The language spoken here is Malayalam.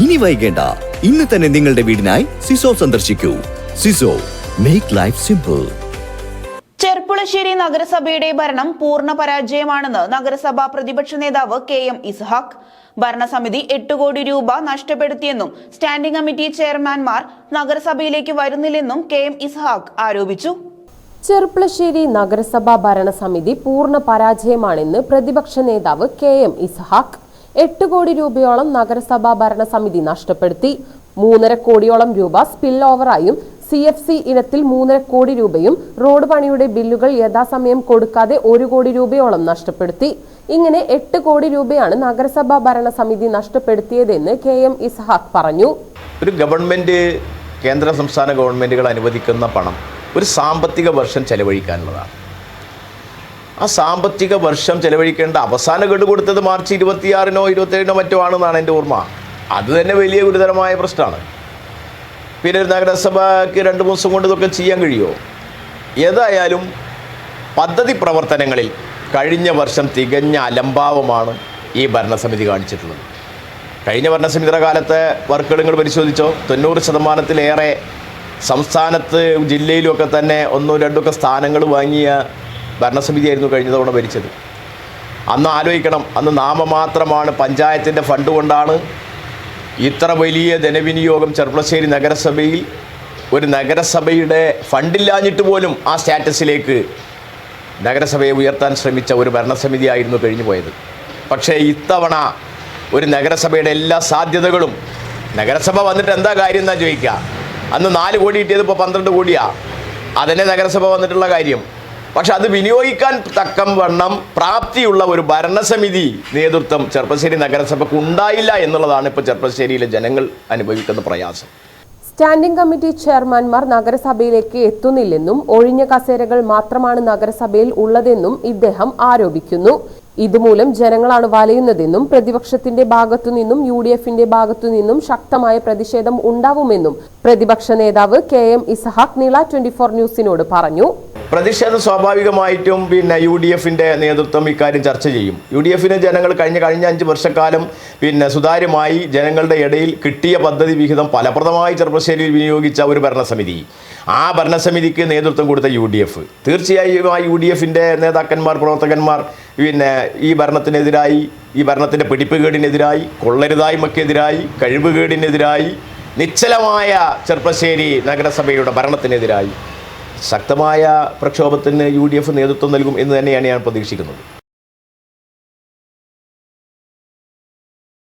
ഇനി വൈകേണ്ട. ഇന്ന് തന്നെ നിങ്ങളുടെ വീടിനായി സിസോ സന്ദർശിക്കൂ. Siso make life simple Cherpulassery നഗരസഭയുടെ ഭരണം പൂർണ പരാജയമാണെന്ന് നഗരസഭാ പ്രതിപക്ഷ നേതാവ് കെ എം ഇസ്ഹാഖ്. ഭരണസമിതി എട്ട് കോടി രൂപ നഷ്ടപ്പെടുത്തിയെന്നും സ്റ്റാൻഡിംഗ് കമ്മിറ്റി ചെയർമാൻമാർ നഗരസഭയിലേക്ക് വരുന്നില്ലെന്നും കെ എം ഇസ്ഹാഖ് ആരോപിച്ചു. ചെർപ്പുളശ്ശേരി നഗരസഭാ ഭരണസമിതി പൂർണ പരാജയമാണെന്ന് പ്രതിപക്ഷ നേതാവ് കെ എം ഇസ്ഹാഖ് എട്ട് കോടി രൂപയോളം നഗരസഭാ ഭരണസമിതി നഷ്ടപ്പെടുത്തി. മൂന്നര കോടിയോളം രൂപ സ്പിൽ ഓവറായും സി എഫ് സി ഇനത്തിൽ മൂന്നര കോടി രൂപയും റോഡ് പണിയുടെ ബില്ലുകൾ യഥാസമയം കൊടുക്കാതെ ഒരു കോടി രൂപയോളം നഷ്ടപ്പെടുത്തി. ഇങ്ങനെ എട്ട് കോടി രൂപയാണ് നഗരസഭാ ഭരണസമിതി നഷ്ടപ്പെടുത്തിയതെന്ന് കെ എം ഇസ്ഹാഖ് പറഞ്ഞു. ഒരു ഗവൺമെന്റ് കേന്ദ്ര സംസ്ഥാന ഗവൺമെന്റുകൾ അനുവദിക്കുന്ന പണം ഒരു സാമ്പത്തിക വർഷം ചെലവഴിക്കാനുള്ളതാണ്. ആ സാമ്പത്തിക വർഷം ചെലവഴിക്കേണ്ട അവസാന ഗഡു കൊടുത്തത് മാർച്ച് ഇരുപത്തിയാറിനോ ഇരുപത്തേഴിനോ മറ്റോ ആണെന്നാണ് എന്റെ ഓർമ്മ. അത് തന്നെ വലിയ ഗുരുതരമായ പ്രശ്നമാണ്. പിന്നെ നഗരസഭയ്ക്ക് രണ്ട് ദിവസം കൊണ്ട് ഇതൊക്കെ ചെയ്യാൻ കഴിയുമോ? ഏതായാലും പദ്ധതി പ്രവർത്തനങ്ങളിൽ കഴിഞ്ഞ വർഷം തികഞ്ഞ അലംഭാവമാണ് ഈ ഭരണസമിതി കാണിച്ചിട്ടുള്ളത്. കഴിഞ്ഞ ഭരണസമിതിയുടെ കാലത്തെ വർക്കുകൾ നിങ്ങൾ പരിശോധിച്ചോ? തൊണ്ണൂറ് ശതമാനത്തിലേറെ സംസ്ഥാനത്ത് ജില്ലയിലുമൊക്കെ തന്നെ ഒന്നോ രണ്ടൊക്കെ സ്ഥാനങ്ങൾ വാങ്ങിയ ഭരണസമിതിയായിരുന്നു കഴിഞ്ഞ തവണ ഭരിച്ചത്. അന്ന് ആലോചിക്കണം അന്ന് നാമമാത്രമാണ് പഞ്ചായത്തിന്റെ ഫണ്ട് കൊണ്ടാണ് ഇത്ര വലിയ ധനവിനിയോഗം ചെർപ്പളശ്ശേരി നഗരസഭയിൽ ഒരു നഗരസഭയുടെ ഫണ്ടില്ലാഞ്ഞിട്ട് പോലും ആ സ്റ്റാറ്റസിലേക്ക് നഗരസഭയെ ഉയർത്താൻ ശ്രമിച്ച ഒരു ഭരണസമിതിയായിരുന്നു കഴിഞ്ഞു പോയത്. പക്ഷേ ഇത്തവണ ഒരു നഗരസഭയുടെ എല്ലാ സാധ്യതകളും നഗരസഭ വന്നിട്ട് എന്താ കാര്യം എന്നാ ചോദിക്കുക? അന്ന് നാല് കോടി കിട്ടിയത് ഇപ്പോൾ പന്ത്രണ്ട് കോടിയാണ് അതന്നെ നഗരസഭ വന്നിട്ടുള്ള കാര്യം. പക്ഷെ അത് വിനിയോഗിക്കാൻ തക്കം വണ്ണം പ്രാപ്തിയുള്ള ഒരു ഭരണസമിതി നേതൃത്വം ചെർപ്പശ്ശേരി നഗരസഭയ്ക്ക് ഉണ്ടായില്ല എന്നുള്ളതാണ് ഇപ്പോൾ ചെർപ്പശ്ശേരിയിലെ ജനങ്ങൾ അനുഭവിക്കുന്ന പ്രയാസം. സ്റ്റാൻഡിംഗ് കമ്മിറ്റി ചെയർമാൻമാർ നഗരസഭയിലേക്ക് എത്തുന്നില്ലെന്നും ഒഴിഞ്ഞ കസേരകൾ മാത്രമാണ് നഗരസഭയിൽ ഉള്ളതെന്നും ഇദ്ദേഹം ആരോപിക്കുന്നു. ഇതുമൂലം ജനങ്ങളാണ് വലയുന്നതെന്നും പ്രതിപക്ഷത്തിന്റെ ഭാഗത്തുനിന്നും യു ഡി എഫിന്റെ ഭാഗത്തുനിന്നും ശക്തമായ പ്രതിഷേധം ഉണ്ടാവുമെന്നും പ്രതിപക്ഷ നേതാവ് കെ എം ഇസഹാഖ് നീള ട്വന്റി ഫോർ ന്യൂസിനോട് പറഞ്ഞു. പ്രതിഷേധം സ്വാഭാവികമായിട്ടും പിന്നെ യു ഡി എഫിന്റെ നേതൃത്വം ഇക്കാര്യം ചർച്ച ചെയ്യും. യു ഡി എഫിന് ജനങ്ങൾ കഴിഞ്ഞ കഴിഞ്ഞ അഞ്ച് വർഷക്കാലം പിന്നെ സുതാര്യമായി ജനങ്ങളുടെ ഇടയിൽ കിട്ടിയ പദ്ധതി വിഹിതം ഫലപ്രദമായി ചെറുപ്പശ്ശേരിയിൽ വിനിയോഗിച്ച ഒരു ഭരണസമിതി. ആ ഭരണസമിതിക്ക് നേതൃത്വം കൊടുത്ത യു ഡി എഫ് തീർച്ചയായും ആ യു ഡി എഫിന്റെ നേതാക്കന്മാർ പ്രവർത്തകന്മാർ പിന്നെ ഈ ഭരണത്തിനെതിരായി ഈ ഭരണത്തിന്റെ പിടിപ്പുകേടിനെതിരായി കൊള്ളരുതായ്മക്കെതിരായി കഴിവുകേടിനെതിരായി നിശ്ചലമായ ചെർപ്പശ്ശേരി നഗരസഭയുടെ ഭരണത്തിനെതിരായി ശക്തമായ പ്രക്ഷോഭത്തിന് യു ഡി എഫ് നേതൃത്വം നൽകും എന്ന് തന്നെയാണ് ഞാൻ പ്രതീക്ഷിക്കുന്നത്.